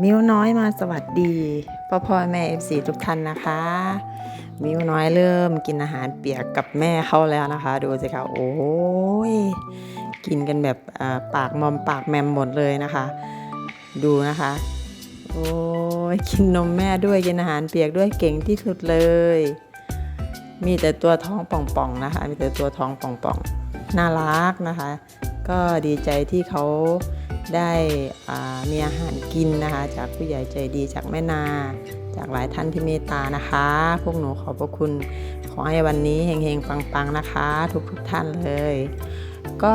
มิวน้อยมาสวัสดีพ่อพ่อแม่เอฟซีทุกท่านนะคะ มิวน้อยเริ่มกินอาหารเปียกกับแม่เขาแล้วนะคะ ดูสิคะโอ้ยกินกันแบบปากมอมปากแมมหมดเลยนะคะ ดูนะคะ โอ้ยกินนมแม่ด้วยกินอาหารเปียกด้วยเก่งที่สุดเลย มีแต่ตัวท้องป่องๆนะคะ มีแต่ตัวท้องป่องๆน่ารักนะคะ ก็ดีใจที่เขาได้มีอาหารกินนะคะ จากผู้ใหญ่ใจดีจากแม่นา จากหลายท่านที่เมตตานะคะ พวกหนูขอบพระคุณ ขอให้วันนี้เฮงๆ ปังๆ นะคะ ทุกๆท่านเลย ก็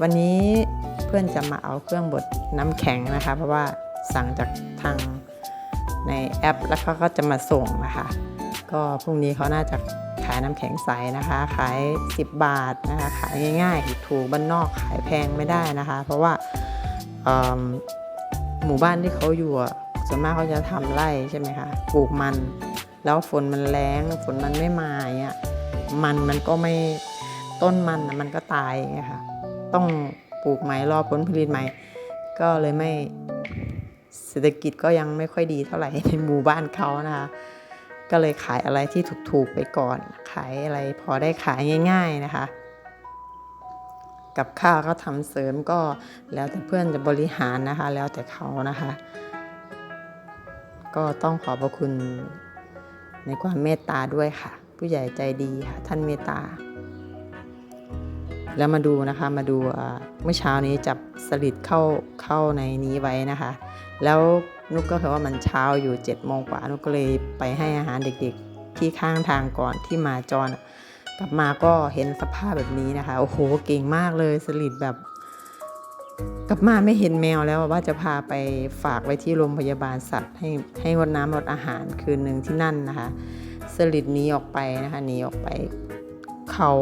วันนี้เพื่อนจะมาเอาเครื่องบดน้ำแข็งนะคะ เพราะว่าสั่งจากทางในแอปแล้วเขาก็จะมาส่งนะคะ ก็พรุ่งนี้เขาน่าจะ ขายน้ำแข็งใสนะคะ ขาย 10 บาทนะคะขายง่ายๆ ถูกบ้านนอกขายแพงไม่ได้นะคะ เพราะว่าหมู่บ้านที่เขาอยู่ส่วนมากเขาจะทำไร่ใช่ไหมคะปลูกมัน แล้วฝนมันแรงฝนมันไม่มาอย่างเงี้ยมันมันก็ไม่ต้นมันมันก็ตายอย่างเงี้ยค่ะต้องปลูกใหม่รอผลผลิตใหม่ ก็เลยไม่เศรษฐกิจก็ยังไม่ค่อยดีเท่าไหร่ในหมู่บ้านเขานะคะ ก็เลยขายอะไรที่ถูกๆไปก่อน ขายอะไรพอได้ขายง่าย ๆนะคะ กับข้าวก็ทำเสริมก็แล้วแต่เพื่อนจะบริหารนะคะ แล้วแต่เขานะคะ ก็ต้องขอบพระคุณในความเมตตาด้วยค่ะ ผู้ใหญ่ใจดีค่ะท่านเมตตา แล้วมาดูนะคะมาดูเมื่อเช้านี้จับสลิดเข้าเข้าในนี้ไว้นะคะ แล้วนุกก็คือว่ามันเช้าอยู่7จ็ดโมงกว่านุกก็เลยไปให้อาหารเด็กๆ ที่ข้างทางก่อนที่มาจรกลับมาก็เห็นสภาพแบบนี้นะคะ โอ้โหเก่งมากเลยสลิดแบบ กลับมาไม่เห็นแมวแล้วว่าจะพาไปฝากไว้ที่โรงพยาบาลสัตว์ ให้ให้งดน้ำลดอาหารคืนหนึ่งที่นั่นนะคะสลิดหนี้ออกไปนะคะหนีออกไปเขา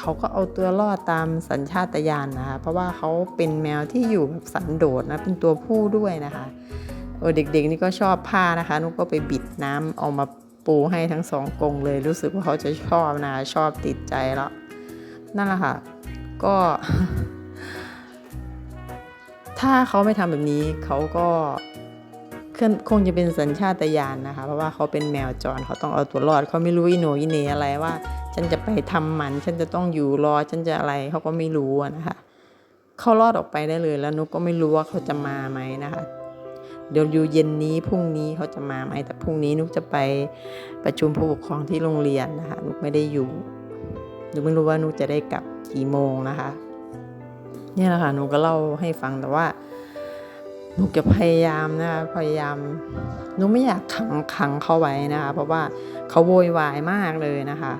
เขาก็เอาตัวรอดตามสัญชาตญาณนะคะ เพราะว่าเขาเป็นแมวที่อยู่แบบสันโดษนะ เป็นตัวผู้ด้วยนะคะเออเด็กๆนี่ก็ชอบผ้านะคะนุกก็ไปบิดน้ำเอามาปูให้ทั้งสองกรงเลย รู้สึกว่าเขาจะชอบนะชอบติดใจแล้วนั่นแหละค่ะ ก็ ถ้าเขาไม่ทำแบบนี้เขาก็ คงจะเป็นสัญชาตญาณนะคะ เพราะว่าเขาเป็นแมวจรเขาต้องเอาตัวรอดเขาไม่รู้อีโนอีเนอะไรว่า ฉันจะไปทำหมัน ฉันจะต้องอยู่รอฉันจะอะไรเขาก็ไม่รู้นะคะเขารอดออกไปได้เลย แล้วนุกก็ไม่รู้ว่าเขาจะมาไหมนะคะเดี๋ยวอยู่เย็นนี้พรุ่งนี้เขาจะมาไหมแต่พรุ่งนี้นุกจะไปประชุมผู้ปกครองที่โรงเรียนนะคะนุกไม่ได้อยู่นุกไม่รู้ว่านุกจะได้กลับกี่โมงนะคะ เนี่ยแหละค่ะนุกก็เล่าให้ฟังแต่ว่า หนุกจะพยายามนะคะพยายามหนุกไม่อยากขังขังเขาไว้นะคะ เพราะว่าเขาโวยวายมากเลยนะคะ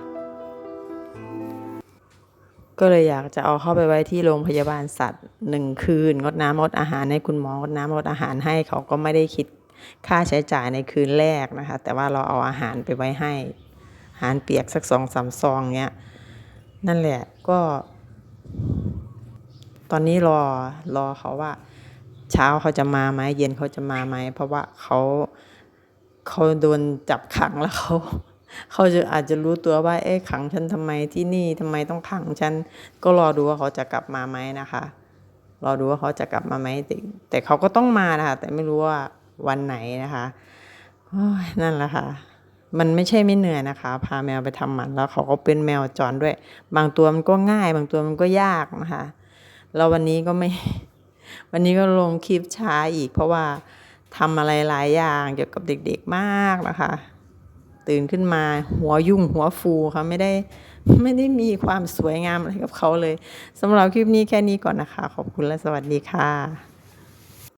ก็เลยอยากจะเอาเข้าไปไว้ที่โรงพยาบาลสัตว์หนึ่งคืนงดน้ำงดอาหารให้คุณหมองดน้ำงดอาหารให้เขาก็ไม่ได้คิดค่าใช้จ่ายในคืนแรกนะคะ แต่ว่าเราเอาอาหารไปไว้ให้ อาหารเปียกสักสองสามซองเนี้ยนั่นแหละก็ ตอนนี้รอรอเขาว่า เช้าเขาจะมาไหมเย็นเขาจะมาไหมเพราะว่าเขาเขาโดนจับขังแล้วเขาเขาจะอาจจะรู้ตัวว่า เอ๊ะขังฉันทำไมที่นี่ทำไมต้องขังฉัน ก็รอดูว่าเขาจะกลับมาไหมนะคะรอดูว่าเขาจะกลับมาไหมแต่แต่เขาก็ต้องมานะคะแต่ไม่รู้ว่าวันไหนนะคะโอ้ยนั่นแหละค่ะ มันไม่ใช่ไม่เหนื่อยนะคะ พาแมวไปทำหมันแล้วเขาก็เป็นแมวจรด้วย บางตัวมันก็ง่าย บางตัวมันก็ยากนะคะแล้ววันนี้ก็ไม่ วันนี้ก็ลงคลิปช้าอีกเพราะว่าทำอะไรหลายอย่างเกี่ยวกับเด็กๆมากนะคะ ตื่นขึ้นมาหัวยุ่งหัวฟูค่ะไม่ได้ไม่ได้มีความสวยงามอะไรกับเขาเลยสำหรับคลิปนี้แค่นี้ก่อนนะคะ ขอบคุณและสวัสดีค่ะ